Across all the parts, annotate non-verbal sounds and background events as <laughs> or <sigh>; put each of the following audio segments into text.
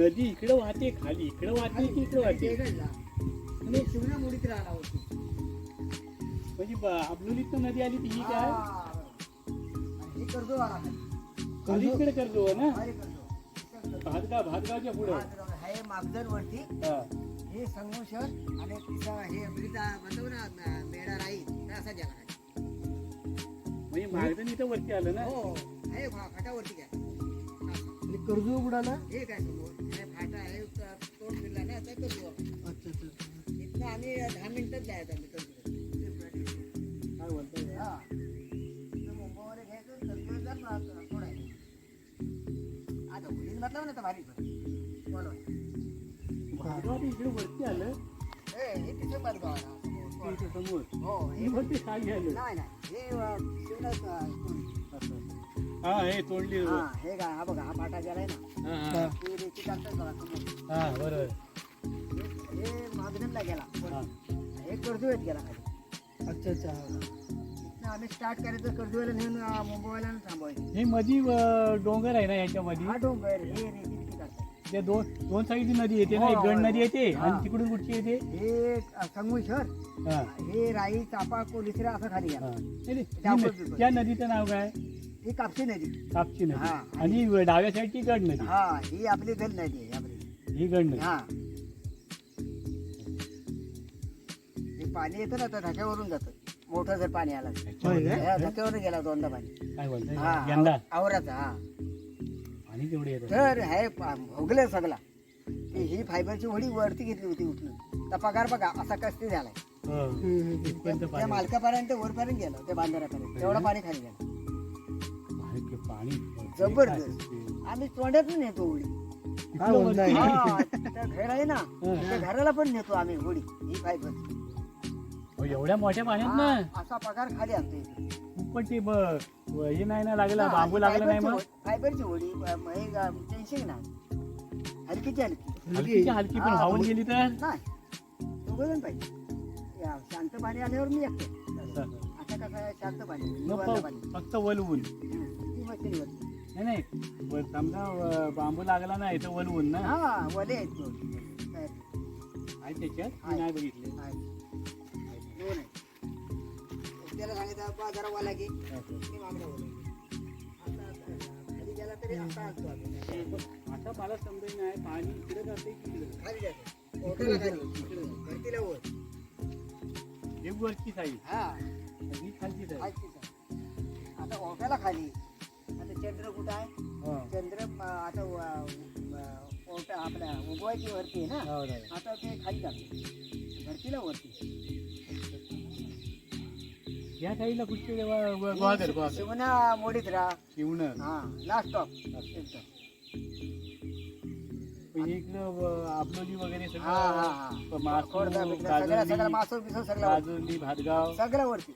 नदी इकडे वाहते खाली इकडे वाहते की इकडे वाहते आणि शिवना मुडीत राहणार होती. म्हणजे तर नदी आली ती ही काय? हे कर्जो खाली इकडे करतो ना? कर्जो भातगाव भातगावच्या पुढे. हे मागदर वरती हे संगम शहर आणि तिचा हे ब्रिजा म्हणतो ना म- मेळा तर असा गेला. आहे. इथं वरती आलं ना? हो. हे फा- फाटावरती काय कर्ज उघडाला हे काय समोर हे फाटा आहे त- तोंड फिरला ना तर कर्जो अच्छा अच्छा. इथनं आम्ही दहा मिनिटात जायचं आम्ही कर्जो काय बोलतोय? हा. मुंबईवर घ्यायचं सोडायचं आता उडीद म्हटलं ना तर भारी बोला भातगाव ते इकडे वरती आलं. हे हे तिथे ते इथं समोर. हो हे मी म्हणते नाही नाही. हे. हा हे तोडली हा हे काय हा बघा हा फाटा गेलाय ना हा, हा. हे रेती काढतात बघा समोर. हा बरोबर हे- हे मागणीला गेला हा. हे कर्जवेत गेला खाली अच्छा अच्छा इथनं आम्ही स्टार्ट करायचं कर्जवेला नेऊन मुंबईला थांबवायचं हे मधी अं, डोंगर आहे ना याच्या मध्ये हा डोंगर हे रेती बिती काढतात ते दोन दोन साईड नदी येते ना हो, एक गंड हो. नदी येते हा. आणि तिकडून कुठची येते? हे संगम शहर. हा, हे राई चापा कोलिसरा असं खाली. गेला नाही, नाही, त्या. त्या नदीचं नाव काय? ही कापसी नदी. कापची नदी. हा. आणि डाव्या साईडची गड नदी. हा ही आपली गल नदी आहे आपली. ही गड नदी. हा. हे पाणी येतं ना तर धक्यावरून जातं. मोठं जर पाणी आलं तर. होय धक्क्यावरून गेला दोनदा पाणी काय बोलताय? हा यंदा? आवराचा हा. आणि तेवढे येतं तर हे भोगलं सगळा. की ही फायबरची होडी वरती घेतली होती उचलून. तर पगार बघा असा कस्ती झालाय. हो. त्या पाणी. मालकापर्यंत वरपर्यंत गेलं त्या बांधाऱ्यापर्यंत तेवढं पाणी खाली गेलं. पाणी. जबरदस्त. आम्ही तोंडात नेतो हा. हा, त्या घर आहे ना. त्या घराला पण नेतो आम्ही होडी ही फायबर हो, एवढ्या मोठ्या पाण्यात ना? असा पगार खाली आणतो इथे. पण ते ब- हे नाही ना लागला हा, बांबू लागला नाही फायबरची मग? होडी- फायबरची होडी अ, म, हे ग- टेन्शन नाही. हलकीची हलकी. हलकीची हलकी. पण हा, वाहून गेली तर? नाही पाहिजे. या, शांत पाणी आल्यावर मी एकटे आता कसं आहे शांत पाणी मग निवांत फ- पाणी. फक्त वलवून हम्म, ती मशिनीवरती. नाही नाही. व- समजा अं, बांबू लागला ना इथं वलवून ना? हा वले आहेत दोन. काय, आहे त्याच्यात? मी. नाही बघितले. आहे. त्याला सांगितलं बा जरा घे ते मागणं आता खाली गेला तरी आता आणतो आम्ही. आता मला समजत नाही पाणी इकडे जाते खाली जाते. खाली धरतीला वर. हे वरची साईड. हा. ही खालची साईड. खालची. आता ओठाला खाली. आता चंद्र कुठं आहे? हो. चंद्र म, आता ओटा आपल्या उगवायची वरती आहे ना? हो, right. आता ते खाली जाते. धरतीला वरती. या साईडला कुठचे गोहागर शिवना मोडीत राहा. शिवणं. हा लास्ट स्टॉप इकडं आपलोली वगैरे हा हा सगळं हा खोडदा बिडदा सगळं सगळं काजोली मासो बिसो सगळं वरती. काजोली भातगाव. सगळं. वरती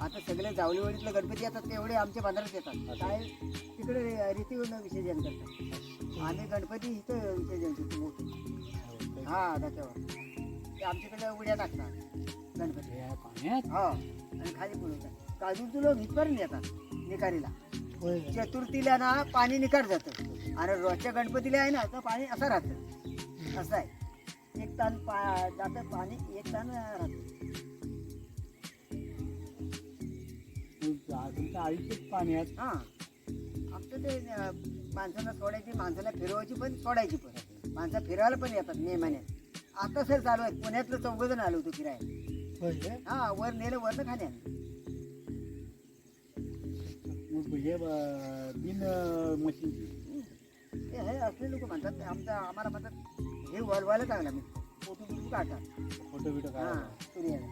आता सगळे जावळीवडीतले गणपती येतात तेवढे आमच्या बांधारात येतात. काय तिकडे रीतीवर विसर्जन करतात. आम्ही गणपती इथं विसर्जन करतो. मोठं हा त्याच्यावर ते आमच्याकडे उड्या टाकतात. गणपती या पाण्यात हा. आणि खाली पुरवतात काजूचे लोक इथपर्यंत येतात निकारीला. होय चतुर्थीला ना पाणी निकार जातं. आणि रोजच्या गणपतीला आहे ना तर पाणी असं राहतं. असं आहे. एक ताण पा जातं पाणी एक ताण राहतं. तुमचं आयुष्यच पाण्यात हा. आमचं ते अं, माणसांना सोडायची माणसाला फिरवायची पण सोडायची पण. माणसं फिरायला पण येतात मे महिन्यात आता सर चालू आहे. पुण्यातलं चौघजण आलो होतो फिरायला. होय? हा वर नेलं वरनं खाली आणलं. मग हे ब- बिन मशीनची ते हे असले लोक म्हणतात आमचा आम्हाला म्हणतात हे वळवायला चांगला मी फोटो बिटू काढतात. फोटो बिटो हा काय सूर्याला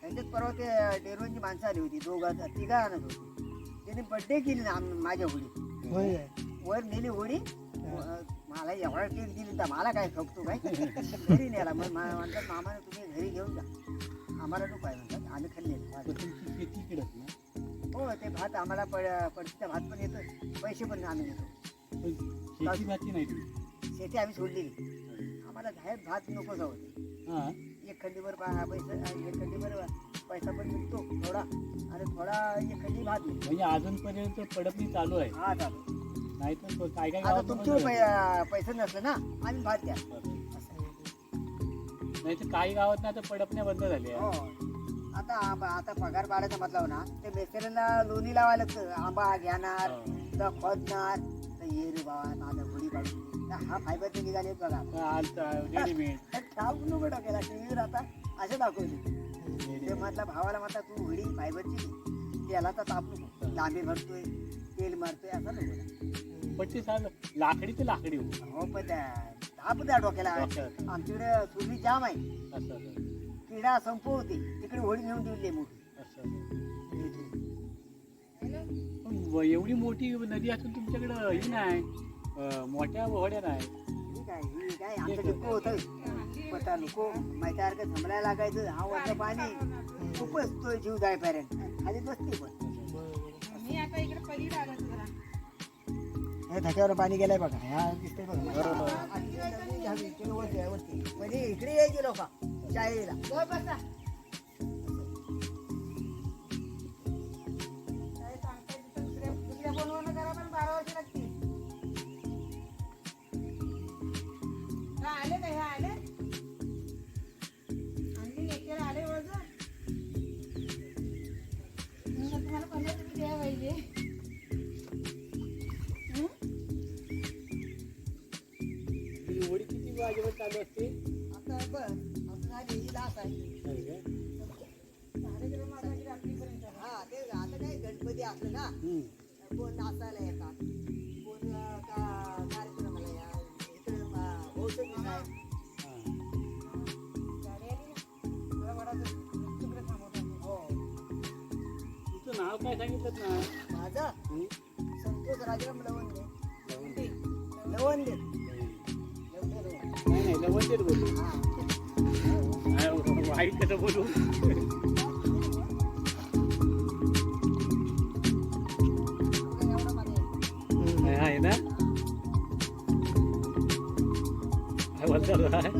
त्यांच्यात परवा ते डेरोनची माणसं आली होती दोघं तिघा आणत होती. त्याने बड्डे केली ना आम- माझ्या होय. काय? वर नेली व- मला एवढा केक दिली तर मला काय खपतो काय घरी नेला. मग मा- म्हणतात मामाने तुम्ही घरी घेऊन जा. आम्हाला नको आहे म्हणतात. आम्ही खाल्ले तुमची शेती ना? हो ते भात आम्हाला पड- पडतीचा भात पण येतो पैसे पण आम्ही देतो. पण शेती भाती नाही तुम्ही? शेती आम्ही सोडलेली. आम्हाला बाहेर भात नकोच होते हा? एक खंडीभर पा- पैसा एक खंडीभर पैसा पण मिळतो थोडा. आणि थोडा एक खंडी भात मिळतो म्हणजे अजूनपर्यंत पडपणी चालू आहे? हा चालू नाही तर काय काय आता गावात तुमचे. पैसे नसलं ना आम्ही भात द्या. तर काही गावात ना आता पडपण्या बंद झाल्या. हो. आता आंबा आता पगार पाडायचा म्हटलं ना ते मेस्त्रीला लोणी लावायला लागतं. आंबा घेणार हा. तर खोदणार. तर ये रे बाबा माझा काढून तर हा फायबर <laughs> ते निघाले बघा. रेडीमेड ठाऊक नको टाकायला टीव्हीवर आता. असे दाखवले. ते म्हटलं भावाला म्हटलं तू घडी फायबरची. त्याला तर ताप नको. लांबी भरतोय. तेल मारतोय असं नको पट्टी सांग. लाकडी ते लाकडी हो. हो पण त्या ताप द्या डोक्याला. आमच्याकडे सुरली जाम आहे. असं असं. किडा संपवते तिकडे होडी नेऊन दिली मोठी. असं पण व- एवढी मोठी नदी असून तुमच्याकडं ही नाही. अं, मोठ्या होड्या नाही. ठीक आहे ही काय आमचं डिपो होतं. पता नको माहिती थांबलायला लागायचं. हा वरचं पाणी खूपच तो जीव जायपर्यंत खाली बसते पण. हे धक्यावर पाणी गेलंय बघा ह्या दिसतंय बघा. इकडे यायची लोक शाळेला. असलं ना. कोण नाचायला येतात कोण का कार्यक्रमाला या इकडे हा. तुझं नाव काय सांगितलं ना? माझा? संतोष राजाराम लवंदे लवंडे. लवंदे नाही नाही लवंडेच बोलू. वाईट कसं बोलू? काय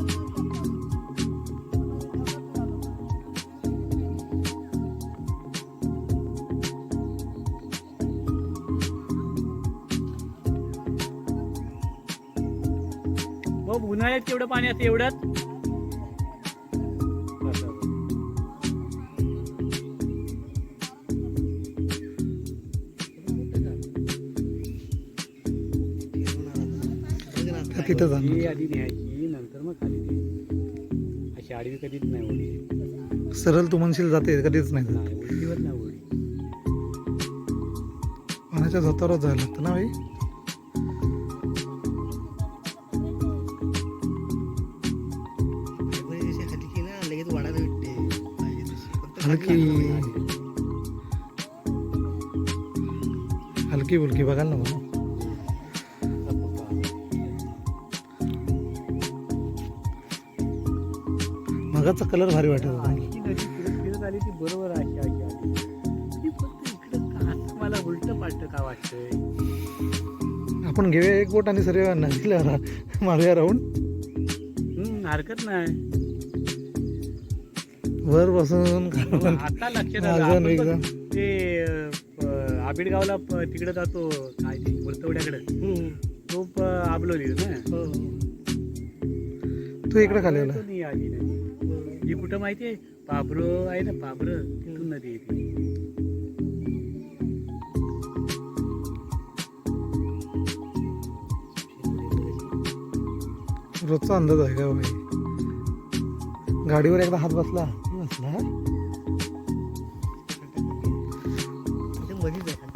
उन्हाळ्यात केवढं पाणी असतं एवढंच असं. तिथं आधी न्यायची. आडवी कधीच नाही ओढली. सरळ तू म्हणशील जाते कधीच नाही जात. नाही उलटीवर नाही ओढली. पाण्याच्या झोतावरच जायला लागतं ना भाई लगेच वाढायला हलकी. हलकी फुलकी बघाल ना मला. मगाचा कलर भारी वाटत होता. फिरत आली ती बरोबर अशी अशी आली ती फक्त इकडं का? असं मला उलट पालट का वाटतंय? आपण घेऊया एक बोट आणि सर्व नदीला मारूया राहून हरकत नाही. वर बसून आता लक्षात आलं. ते आबिडगावला तिकडे जातो काय ते मुर्तवड्याकडे तो आबलोली ना? तू इकडे खाली आला नाही. ही कुठं माहितीये पाबरो आहे ना पाबर तिथून नदी येते. रोजचा अंदाज आहे का भाई गाडीवर एकदा हात बसला बसला? मधीच